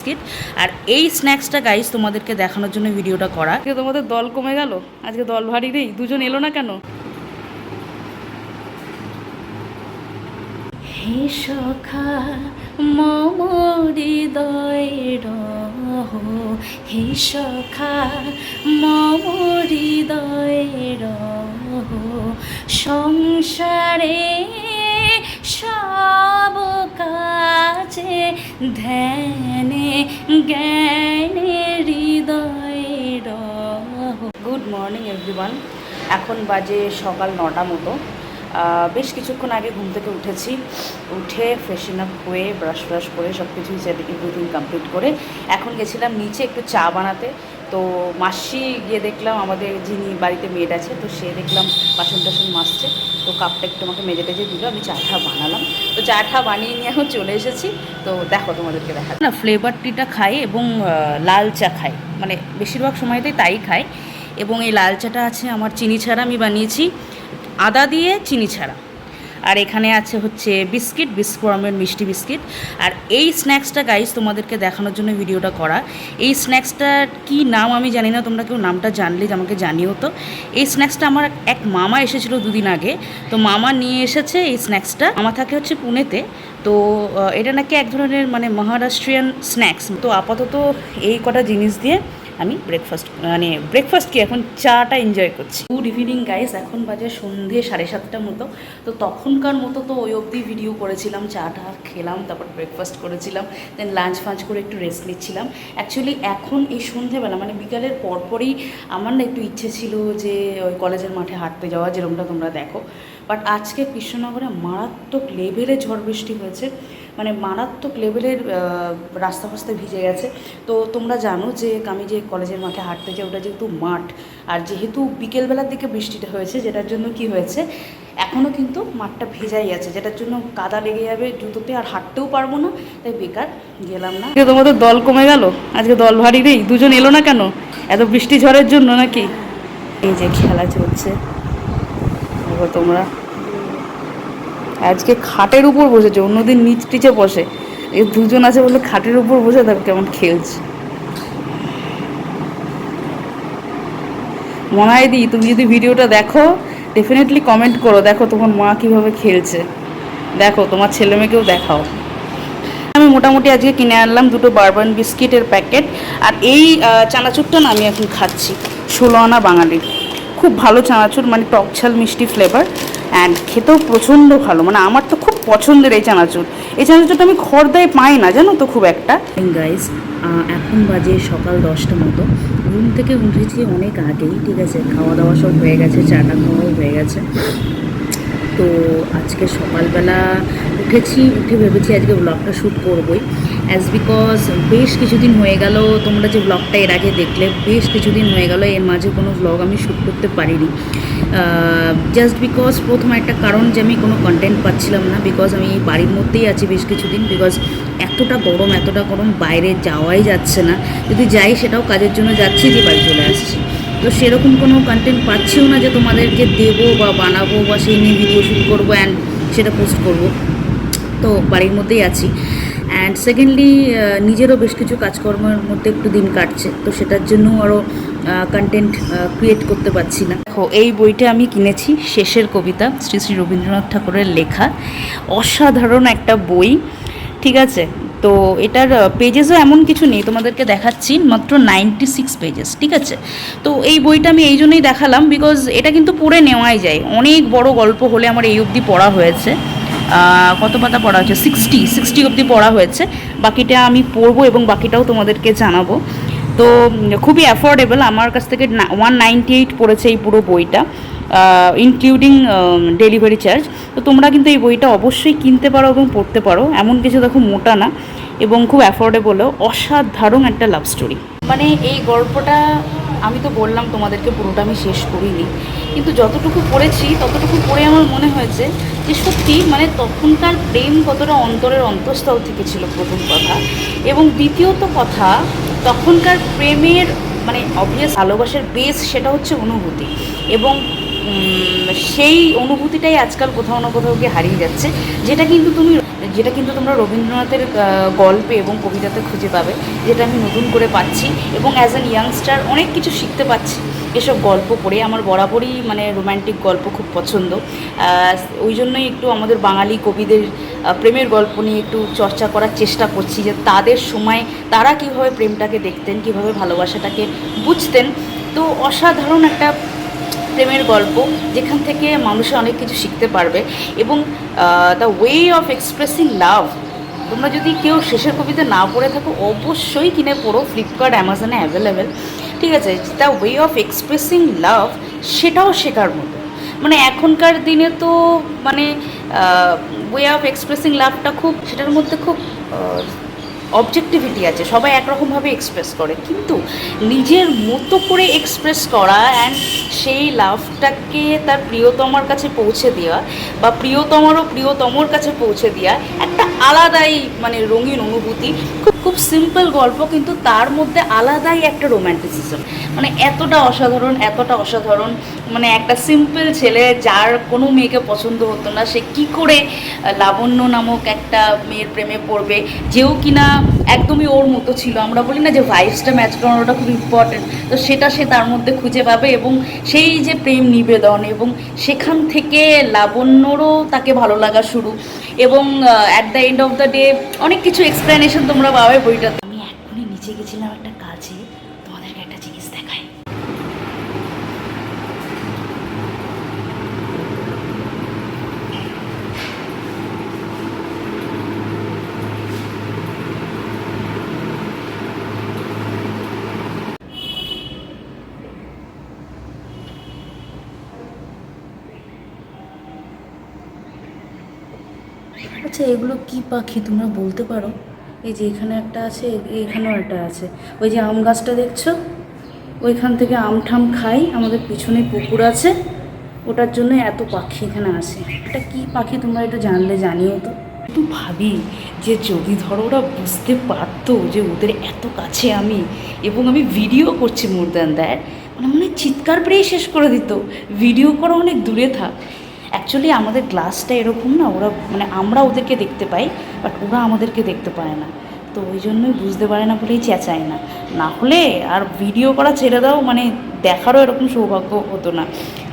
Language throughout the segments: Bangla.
বিস্কিট আর এই স্ন্যাক্সটা গাইস তোমাদেরকে দেখানোর জন্য ভিডিওটা করা। আজকে তোমাদের দল কমে গেল? আজকে দল ভারী নেই? দুজন এলো না কেন? হে সখা মম হৃদয়ের হে সখা মম হৃদয়ের সংসারে সব কাজে ধ্যানে জ্ঞানে গুড মর্নিং এভরিওয়ান এখন বাজে সকাল নটা মতো। বেশ কিছুক্ষণ আগে ঘুম থেকে উঠেছি। উঠে ফ্রেশন আপ হয়ে ব্রাশ ব্রাশ করে সব কিছু এভরিথিং কমপ্লিট করে এখন গেছিলাম নিচে একটু চা বানাতে। তো মাসি গিয়ে দেখলাম আমাদের যিনি বাড়িতে মেয়েড আছে, তো সে দেখলাম বাসন টাসন মাসছে তো কাপটা একটু আমাকে মেজে টেজে দিল, আমি চাটা বানালাম। তো চাটা বানিয়ে নিয়ে এখন চলে এসেছি। তো দেখো তোমাদেরকে দেখা না ফ্লেভার টিটা খাই এবং লাল চা খাই। মানে বেশিরভাগ সময়তেই তাই খাই। এবং এই লাল চাটা আছে আমার চিনি ছাড়া আমি বানিয়েছি। আদা দিয়ে চিনি ছাড়া। আর এখানে আছে হচ্ছে বিস্কিট বিস্কুয়ামের মিষ্টি বিস্কিট। আর এই স্ন্যাক্সটা গাইস তোমাদেরকে দেখানোর জন্য ভিডিওটা করা। এই স্ন্যাক্সটার কি নাম আমি জানি না, তোমরা কেউ নামটা জানলে যে আমাকে জানিও তো। এই স্ন্যাক্সটা আমার এক মামা এসেছিল দুদিন আগে। তো মামা নিয়ে এসেছে এই স্ন্যাক্সটা। আমার থাকে হচ্ছে পুনেতে। তো এটা নাকি এক ধরনের মানে মহারাষ্ট্রিয়ান স্ন্যাক্স। তো আপাতত এই কটা জিনিস দিয়ে আমি ব্রেকফাস্ট মানে ব্রেকফাস্ট কি এখন চাটা এনজয় করছি। গুড ইভিনিং গাইস এখন বাজে সন্ধে সাড়ে সাতটা মতো। তো তখনকার মতো তো ওই অবধি ভিডিও করেছিলাম, চাটা খেলাম, তারপর ব্রেকফাস্ট করেছিলাম দেন লাঞ্চ ফাঞ্চ করে একটু রেস্ট নিচ্ছিলাম। অ্যাকচুয়ালি এখন এই সন্ধেবেলা মানে বিকালের পরপরই আমার না একটু ইচ্ছে ছিল যে ওই কলেজের মাঠে হাঁটতে যাওয়া যেরকমটা তোমরা দেখো। বাট আজকে কৃষ্ণনগরে মারাত্মক লেভেলে ঝড় বৃষ্টি হয়েছে। মানে মারাত্মক লেভেলের রাস্তা ফাস্তা ভিজে গেছে। তো তোমরা জানো যে আমি যে কলেজের মাঠে হাঁটতে যাই ওটা যেহেতু মাঠ আর যেহেতু বিকেলবেলার দিকে বৃষ্টিটা হয়েছে যেটার জন্য কি হয়েছে এখনও কিন্তু মাঠটা ভেজাই আছে যেটার জন্য কাদা লেগে যাবে জুতোতে আর হাঁটতেও পারব না তাই বেকার গেলাম না। তোমাদের দল কমে গেল? আজকে দল ভারী নেই? দুজন এলো না কেন? এত বৃষ্টি ঝড়ের জন্য নাকি? এই যে খেলা চলছে। তোমরা। আজকে খাটের উপর বসেছে, অন্যদিন নিচ টিচে বসে। এই দুজন আছে বলে খাটের উপর বসে দেখো কেমন খেলছে। মনায় দি তুমি যদি ভিডিওটা দেখো ডেফিনেটলি কমেন্ট করো, দেখো তোমার মা কীভাবে খেলছে। দেখো, তোমার ছেলে মেয়েকেও দেখাও। আমি মোটামুটি আজকে কিনে আনলাম দুটো বারবান বিস্কিটের প্যাকেট, আর এই চানাচুরটা না আমি এখন খাচ্ছি, ষোলো আনা বাঙালি। খুব ভালো চানাচুর মানে টক ঝাল মিষ্টি ফ্লেভার অ্যান্ড খেতেও প্রচণ্ড ভালো। মানে আমার তো খুব পছন্দের এই চানাচুর। এই চানাচুরটা আমি খর্দায় পাই না, জানো তো খুব একটা। গাইজ এখন বাজে সকাল দশটা মতো। ঘুম থেকে উঠেছি অনেক আগেই, ঠিক আছে? খাওয়া দাওয়া সব হয়ে গেছে চাটা খাওয়াও হয়ে গেছে। তো আজকে সকালবেলা উঠেছি, উঠে ভেবেছি আজকে ব্লগটা শ্যুট করবই। অ্যাজ বিকজ বেশ কিছুদিন হয়ে গেল, তোমরা যে ব্লগটা এর আগে দেখলে, বেশ কিছুদিন হয়ে গেল, এর মাঝে কোনো ব্লগ আমি শ্যুট করতে পারিনি। জাস্ট বিকজ প্রথম একটা কারণ যে আমি কোনো কন্টেন্ট পাচ্ছিলাম না বিকজ আমি বাড়ির মধ্যেই আছি বেশ কিছুদিন বিকজ এতটা গরম এতটা গরম বাইরে যাওয়াই যাচ্ছে না। যদি যাই সেটাও কাজের জন্য যাচ্ছি, যে বাড়ি চলে আসছি। তো সেরকম কোনো কন্টেন্ট পাচ্ছিও না যে তোমাদেরকে দেবো বা বানাবো বা সেই নিয়ে ভিডিও শ্যুট করব অ্যান্ড সেটা পোস্ট করব। তো বাড়ির মধ্যেই আছি। অ্যান্ড সেকেন্ডলি নিজেরও বেশ কিছু কাজকর্মের মধ্যে একটু দিন কাটছে। তো সেটার জন্য আরও কন্টেন্ট ক্রিয়েট করতে পারছি না। দেখো, এই বইটা আমি কিনেছি, শেষের কবিতা, শ্রী শ্রী রবীন্দ্রনাথ ঠাকুরের লেখা। অসাধারণ একটা বই, ঠিক আছে? তো এটার পেজেসও এমন কিছু নেই, তোমাদেরকে দেখাচ্ছি, মাত্র নাইনটি সিক্স পেজেস ঠিক আছে? তো এই বইটা আমি এই জন্যই দেখালাম বিকজ এটা কিন্তু পড়ে নেওয়াই যায়। অনেক বড় গল্প হলে আমার এই অবধি পড়া হয়েছে। কত পাতা পড়া হয়েছে? সিক্সটি সিক্সটি অবধি পড়া হয়েছে। বাকিটা আমি পড়ব এবং বাকিটাও তোমাদেরকে জানাব। তো খুবই অ্যাফোর্ডেবল আমার কাছ থেকে ওয়ান নাইনটি এইট পড়েছে এই পুরো বইটা। ইনক্লুডিং ডেলিভারি চার্জ তো তোমরা কিন্তু এই বইটা অবশ্যই কিনতে পারো এবং পড়তে পারো। এমন কিছু দেখো মোটা না এবং খুব অ্যাফোর্ডেবলও অসাধারণ একটা লাভ স্টোরি মানে এই গল্পটা আমি তো বললাম তোমাদেরকে পুরোটা আমি শেষ করিনি। কিন্তু যতটুকু পড়েছি, ততটুকু পড়ে আমার মনে হয়েছে যে সত্যি মানে তখনকার প্রেম কতটা অন্তরের অন্তঃস্থল থেকে ছিল প্রথম কথা। এবং দ্বিতীয়ত কথা, তখনকার প্রেমের মানে অবভিয়াস ভালোবাসার বেস সেটা হচ্ছে অনুভূতি। এবং সেই অনুভূতিটাই আজকাল কোথাও না কোথাও গিয়ে হারিয়ে যাচ্ছে। যেটা কিন্তু তুমি, যেটা কিন্তু তোমরা রবীন্দ্রনাথের গল্পে এবং কবিতাতে খুঁজে পাবে, যেটা আমি নতুন করে পাচ্ছি এবং অ্যাজ অ্যান ইয়াংস্টার অনেক কিছু শিখতে পাচ্ছি। এসব গল্প পড়ে আমার বরাবরই মানে রোম্যান্টিক গল্প খুব পছন্দ। ওই জন্যই একটু আমাদের বাঙালি কবিদের প্রেমের গল্প নিয়ে একটু চর্চা করার চেষ্টা করছি যে তাদের সময় তারা কীভাবে প্রেমটাকে দেখতেন, কীভাবে ভালোবাসাটাকে বুঝতেন। তো অসাধারণ একটা প্রেমের গল্প, যেখান থেকে মানুষে অনেক কিছু শিখতে পারবে এবং the way of expressing love তোমরা যদি কেউ শেষের কবিতা না পড়ে থাকো, অবশ্যই কিনে পড়ো ফ্লিপকার্ট অ্যামাজনে অ্যাভেলেবেল ঠিক আছে? The way of expressing love সেটাও শেখার মতো। মানে এখনকার দিনে তো মানে ওয়ে অফ এক্সপ্রেসিং লাভটা খুব, সেটার মধ্যে খুব অবজেক্টিভিটি আছে, সবাই একরকমভাবে এক্সপ্রেস করে। কিন্তু নিজের মতো করে এক্সপ্রেস করা অ্যান্ড সেই লাভটাকে তার প্রিয়তমার কাছে পৌঁছে দেওয়া বা প্রিয়তমারও প্রিয়তমর কাছে পৌঁছে দেওয়া একটা আলাদাই মানে রঙিন অনুভূতি। খুব খুব সিম্পল গল্প, কিন্তু তার মধ্যে আলাদাই একটা রোম্যান্টিসিজম মানে এতটা অসাধারণ এতটা অসাধারণ মানে একটা সিম্পল ছেলে যার কোনো মেয়েকে পছন্দ হতো না, সে কি করে লাবণ্য নামক একটা মেয়ের প্রেমে পড়বে, যেও কিনা একদমই ওর মতো ছিল। আমরা বলি না যে ভাইবসটা ম্যাচ করানোটা খুব ইম্পর্টেন্ট তো সেটা সে তার মধ্যে খুঁজে পাবে এবং সেই যে প্রেম নিবেদন এবং সেখান থেকে লাবণ্যরও তাকে ভালো লাগা শুরু। এবং at the end of the day অনেক কিছু এক্সপ্লেনেশন তোমরা পাবে বইটাতে। আমি এখনই নিচে গেছিলাম একটা কাজে তোমাদেরকে একটা জিনিস দেখাই আচ্ছা এগুলো কি পাখি? তোমরা বলতে পারো। এই যে এখানে একটা আছে, এখানেও একটা আছে। ওই যে আম গাছটা দেখছ? ওইখান থেকে আম ঠাম খাই। আমাদের পিছনে পুকুর আছে। ওটার জন্য এত পাখি এখানে আসে এটা কি পাখি তোমরা একটু জানলে জানিও তো। একটু ভাবি, যে যদি ধরো ওরা বুঝতে পারতো যে ওদের এত কাছে আমি, এবং আমি ভিডিও করছি মোর দ্যান দ্যাট মানে মনে চিৎকার পেরেই শেষ করে দিত। ভিডিও করা অনেক দূরে থাক। অ্যাকচুয়ালি আমাদের গ্লাসটা এরকম না, ওরা মানে আমরা ওদেরকে দেখতে পাই বাট ওরা আমাদেরকে দেখতে পায় না। তো ওই জন্যই বুঝতে পারে না বলেই চেঁচায় না। না হলে আর ভিডিও করা ছেড়ে দাও মানে দেখারও এরকম সৌভাগ্য হতো না।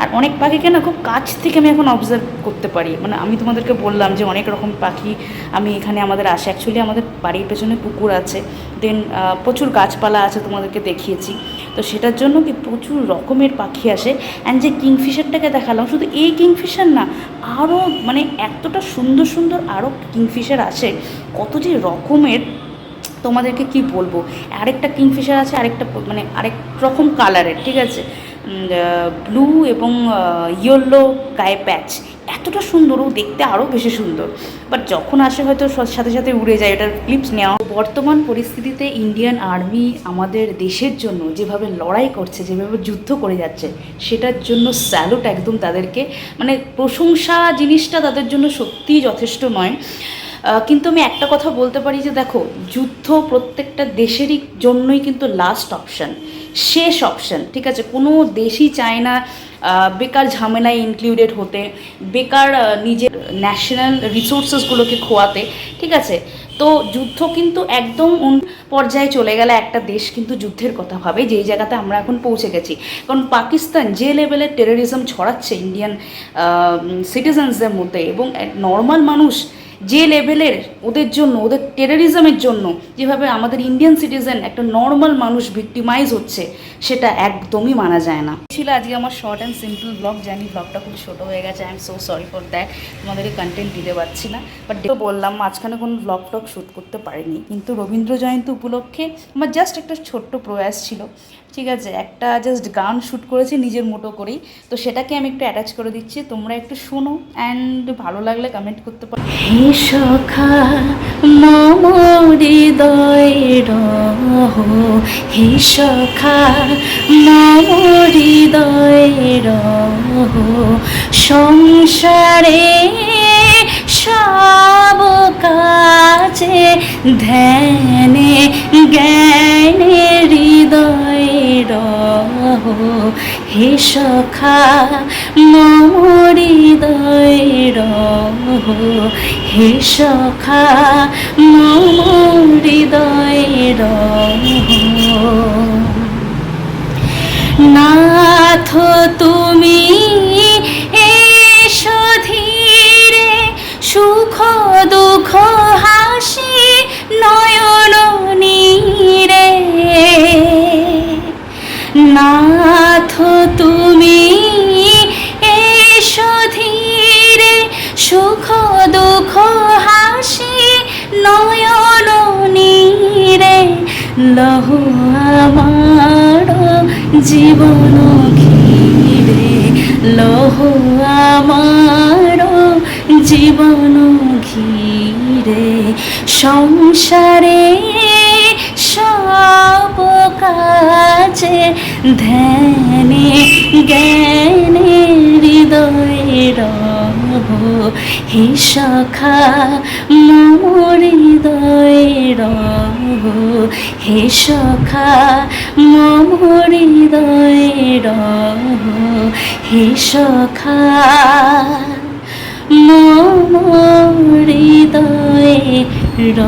আর অনেক পাখিকে না খুব কাছ থেকে আমি এখন অবজার্ভ করতে পারি। মানে আমি তোমাদেরকে বললাম যে অনেক রকম পাখি আমি এখানে আমাদের আসে। অ্যাকচুয়ালি আমাদের বাড়ির পেছনে পুকুর আছে। দেন প্রচুর গাছপালা আছে তোমাদেরকে দেখিয়েছি। তো সেটার জন্য কি প্রচুর রকমের পাখি আসে। অ্যান্ড যে কিংফিশারটাকে দেখালাম, শুধু এই কিংফিশার না আরও মানে এতটা সুন্দর সুন্দর আরও কিংফিশার আসে। কত যে রকমের তোমাদেরকে কি বলব? আরেকটা কিংফিশার আছে, আরেকটা মানে আরেক রকম কালারের, ঠিক আছে? ব্লু এবং ইয়েলো গায়ে প্যাচ এতটা সুন্দর, ও দেখতে আরও বেশি সুন্দর। বাট যখন আসে হয়তো সাথে সাথে উড়ে যায়, এটার ক্লিপস নেওয়া। বর্তমান পরিস্থিতিতে ইন্ডিয়ান আর্মি আমাদের দেশের জন্য যেভাবে লড়াই করছে, যেভাবে যুদ্ধ করে যাচ্ছে, সেটার জন্য স্যালুট একদম তাদেরকে। মানে প্রশংসা জিনিসটা তাদের জন্য সত্যিই যথেষ্ট নয়। কিন্তু আমি একটা কথা বলতে পারি যে দেখো, যুদ্ধ প্রত্যেকটা দেশেরই জন্যই কিন্তু লাস্ট অপশান শেষ অপশান ঠিক আছে? কোনো দেশই চায় না বেকার ঝামেলায় ইনক্লুডেড হতে, বেকার নিজের ন্যাশনাল রিসোর্সেসগুলোকে খোয়াতে, ঠিক আছে? তো যুদ্ধ কিন্তু একদম পর্যায়ে চলে গেলে একটা দেশ কিন্তু যুদ্ধের কথা ভাবে, যেই জায়গাতে আমরা এখন পৌঁছে গেছি। কারণ পাকিস্তান যে লেভেলের টেরোরিজম ছড়াচ্ছে ইন্ডিয়ান সিটিজেন্সদের মধ্যে এবং নর্মাল মানুষ যে লেভেলের ওদের জন্য ওদের টেরোরিজমের জন্য যেভাবে আমাদের ইন্ডিয়ান সিটিজেন একটা নর্মাল মানুষ ভিক্টিমাইজ হচ্ছে সেটা একদমই মানা যায় না। ছিল আজকে আমার শর্ট অ্যান্ড সিম্পল ব্লগ জানি ব্লগটা খুব ছোটো হয়ে গেছে I am so sorry for that তোমাদেরকে কন্টেন্ট দিতে পারছি না। বাট বললাম মাঝখানে কোনো ব্লগ টক শ্যুট করতে পারিনি কিন্তু রবীন্দ্র জয়ন্তী উপলক্ষে আমার জাস্ট একটা ছোট্ট প্রয়াস ছিল। ঠিক আছে একটা জাস্ট গান শ্যুট করেছি নিজের মতো করেই তো সেটাকে আমি একটু অ্যাটাচ করে দিচ্ছি তোমরা একটু শোনো অ্যান্ড ভালো লাগলে কমেন্ট করতে পারো। হে সখা রহ হে হৃদয় রহ। সংসারে সব কাছে ধ্যানে জ্ঞানে হৃদয় হে সখা মরিদয়ের হে সখা মরিদয়ের নাথ তুমি এসো ধীরে সুখ দুঃখ জীবন ঘিরে লহ আমার জীবন ঘিরে সংসারে সব কাজে ধ্যানে জ্ঞানে হে সখা মোর হৃদয়ের হে সখা মোর হৃদয়ের হে সখা মোর হৃদয়ের